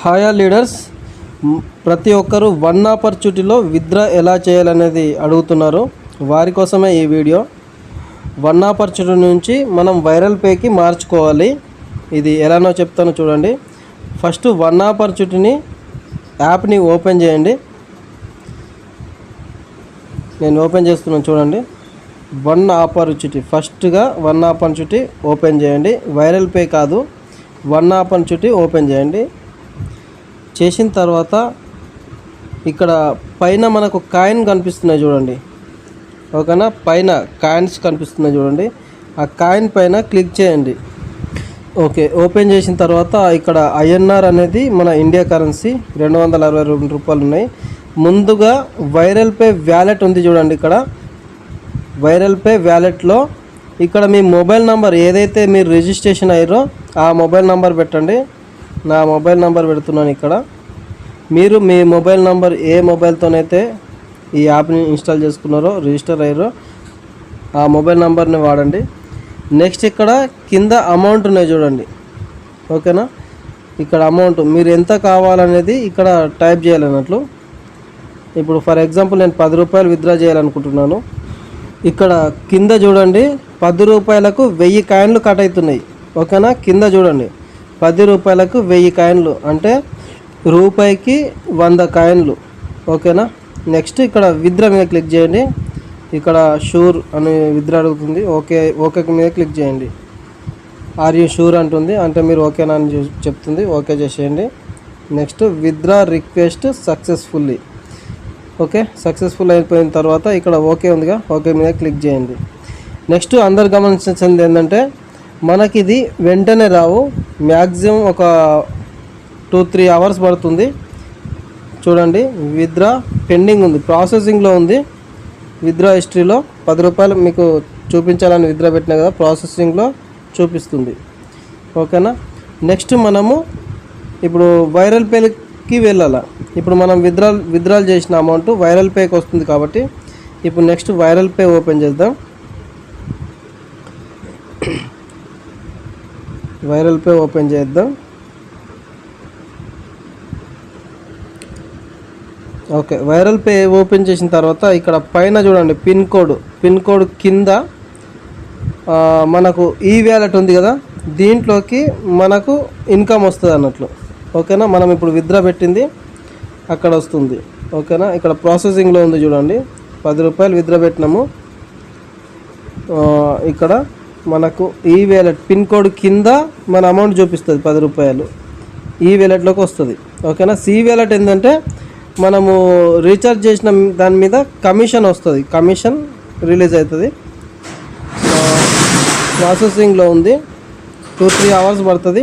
హాయా leaders ప్రతి ఒక్కరూ one ఆపర్చునిటీలో withdraw ఎలా చేయాలనేది అడుగుతున్నారు. వారి కోసమే ఈ వీడియో. వన్ ఆపర్చునిటీ నుంచి మనం వైరల్ పేకి మార్చుకోవాలి. ఇది ఎలానో చెప్తాను చూడండి. ఫస్ట్ వన్ ఆపర్చునిటీని యాప్ని ఓపెన్ చేయండి. నేను ఓపెన్ చేస్తున్నాను చూడండి. వన్ ఆపర్చునిటీ ఫస్ట్గా వన్ ఆపర్చునిటీ ఓపెన్ చేయండి. వైరల్ పే కాదు. వన్ ఆపర్చునిటీ ఓపెన్ చేయండి. చేసిన తర్వాత ఇక్కడ పైన మనకు కాయిన్ కనిపిస్తున్నాయి చూడండి. ఓకేనా? పైన కాయిన్స్ కనిపిస్తున్నాయి చూడండి. ఆ కాయిన్ పైన క్లిక్ చేయండి. ఓకే ఓపెన్ చేసిన తర్వాత ఇక్కడ ఐఎన్ఆర్ అనేది మన ఇండియా కరెన్సీ రెండు వందల అరవై రెండు రూపాయలు ఉన్నాయి. ముందుగా వైరల్ పే వ్యాలెట్ ఉంది చూడండి ఇక్కడ. వైరల్ పే వ్యాలెట్లో ఇక్కడ మీ మొబైల్ నంబర్ ఏదైతే మీరు రిజిస్ట్రేషన్ అయ్యారో ఆ మొబైల్ నంబర్ పెట్టండి. నా మొబైల్ నంబర్ పెడుతున్నాను ఇక్కడ. మీరు మీ మొబైల్ నంబర్ ఏ మొబైల్తోనైతే ఈ యాప్ని ఇన్స్టాల్ చేసుకున్నారో రిజిస్టర్ అయ్యారో ఆ మొబైల్ నంబర్ని వాడండి. నెక్స్ట్ ఇక్కడ కింద అమౌంట్ ఉన్నాయి చూడండి. ఓకేనా? ఇక్కడ అమౌంట్ మీరు ఎంత కావాలనేది ఇక్కడ టైప్ చేయాలన్నట్లు ఇప్పుడు ఫర్ ఎగ్జాంపుల్ నేను పది రూపాయలు విత్డ్రా చేయాలనుకుంటున్నాను. ఇక్కడ కింద చూడండి పది రూపాయలకు వెయ్యి కాయిన్లు కట్ అవుతున్నాయి. ఓకేనా? కింద చూడండి. పది రూపాయలకు వెయ్యి కాయిన్లు. అంటే రూపాయికి వంద కాయిన్లు. ఓకేనా? నెక్స్ట్ ఇక్కడ విద్రా మీద క్లిక్ చేయండి. ఇక్కడ షూర్ అని విద్రా అడుగుతుంది. ఓకే ఓకే మీద క్లిక్ చేయండి. ఆర్ యూ షూర్ అంటుంది. అంటే మీరు ఓకేనా అని చెప్తుంది. ఓకే చేసేయండి. Next withdraw request successfully. Okay successful అయిపోయిన తర్వాత ఇక్కడ ఓకే ఉందిగా. ఓకే మీద క్లిక్ చేయండి. నెక్స్ట్ అందరు గమనించాల్సింది ఏంటంటే మనకి ఇది వెంటనే రావు. మ్యాక్సిమం ఒక టూ త్రీ అవర్స్ పడుతుంది. చూడండి విత్డ్రా పెండింగ్ ఉంది. ప్రాసెసింగ్లో ఉంది. విత్డ్రా హిస్టరీలో పది రూపాయలు మీకు చూపించాలని విత్డ్రా పెట్టినా కదా ప్రాసెసింగ్లో చూపిస్తుంది. ఓకేనా? నెక్స్ట్ మనము ఇప్పుడు వైరల్ పేకి వెళ్ళాలా? ఇప్పుడు మనం విత్డ్రా విత్డ్రాల్ చేసిన అమౌంట్ వైరల్ పేకి వస్తుంది కాబట్టి ఇప్పుడు నెక్స్ట్ వైరల్ పే ఓపెన్ చేద్దాం. వైరల్ పే ఓపెన్ చేద్దాం. ఓకే వైరల్ పే ఓపెన్ చేసిన తర్వాత ఇక్కడ పైన చూడండి పిన్ కోడ్ పిన్ కోడ్ కింద మనకు ఈ వ్యాలెట్ ఉంది కదా దీంట్లోకి మనకు ఇన్కమ్ వస్తుంది అన్నట్లు. ఓకేనా మనం ఇప్పుడు విత్డ్రా పెట్టింది అక్కడ వస్తుంది. ఓకేనా ఇక్కడ ప్రాసెసింగ్లో ఉంది చూడండి పది రూపాయలు విత్డ్రా పెట్టినాము. ఇక్కడ మనకు ఈ వ్యాలెట్ పిన్ కోడ్ కింద మన అమౌంట్ చూపిస్తుంది పది రూపాయలు. ఈ వ్యాలెట్లోకి వస్తుంది. ఓకేనా? సి వ్యాలెట్ ఏంటంటే మనము రీఛార్జ్ చేసిన దాని మీద కమిషన్ వస్తుంది. కమిషన్ రిలీజ్ అవుతుంది ప్రాసెసింగ్లో ఉంది. టూ త్రీ అవర్స్ పడుతుంది.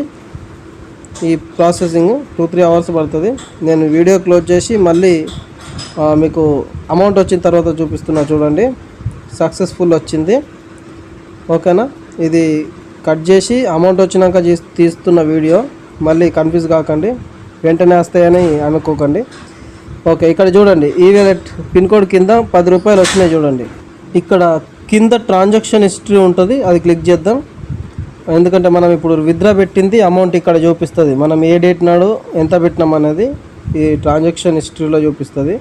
ఈ ప్రాసెసింగ్ టూ త్రీ అవర్స్ పడుతుంది. నేను వీడియో క్లోజ్ చేసి మళ్ళీ మీకు అమౌంట్ వచ్చిన తర్వాత చూపిస్తున్నా చూడండి. సక్సెస్ఫుల్ వచ్చింది. ఓకేనా? ఇది కట్ చేసి అమౌంట్ వచ్చినాక తీస్తున్న వీడియో. మళ్ళీ కన్ఫ్యూజ్ కాకండి. వెంటనే వస్తాయని అనుకోకండి. ఓకే ఇక్కడ చూడండి. ఈ వ్యాలెట్ పిన్ కోడ్ కింద పది రూపాయలు వచ్చినాయి చూడండి. ఇక్కడ కింద ట్రాన్సాక్షన్ హిస్టరీ ఉంటుంది అది క్లిక్ చేద్దాం. ఎందుకంటే మనం ఇప్పుడు విత్డ్రా పెట్టింది అమౌంట్ ఇక్కడ చూపిస్తుంది. మనం ఏ డేట్ నాడు ఎంత పెట్టినాం అనేది ఈ ట్రాన్సాక్షన్ హిస్టరీలో చూపిస్తుంది.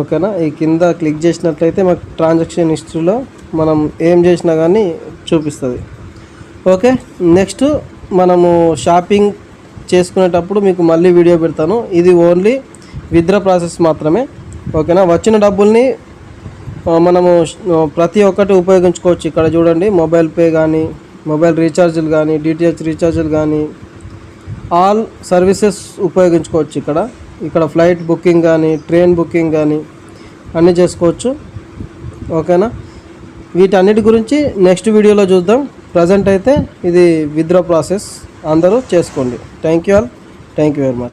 ఓకేనా? ఈ కింద క్లిక్ చేసినట్లయితే మాకు ట్రాన్సాక్షన్ హిస్టరీలో మనం ఏం చేసినా కానీ చూపిస్తుంది. ఓకే నెక్స్ట్ మనము షాపింగ్ చేసుకునేటప్పుడు మీకు మళ్ళీ వీడియో పెడతాను. ఇది ఓన్లీ విత్డ్రా ప్రాసెస్ మాత్రమే. ఓకేనా? వచ్చిన డబ్బుల్ని మనము ప్రతి ఒక్కటి ఉపయోగించుకోవచ్చు. ఇక్కడ చూడండి మొబైల్ పే కానీ మొబైల్ రీఛార్జీలు కానీ డిటిహెచ్ రీఛార్జీలు కానీ ఆల్ సర్వీసెస్ ఉపయోగించుకోవచ్చు ఇక్కడ. ఇక్కడ ఫ్లైట్ బుకింగ్ కానీ ట్రైన్ బుకింగ్ కానీ అన్నీ చేసుకోవచ్చు. ఓకేనా? వీటన్నిటి గురించి నెక్స్ట్ వీడియోలో చూద్దాం. ప్రజెంట్ అయితే ఇది విత్డ్రా ప్రాసెస్ అందరూ చేసుకోండి. Thank you all thank you very much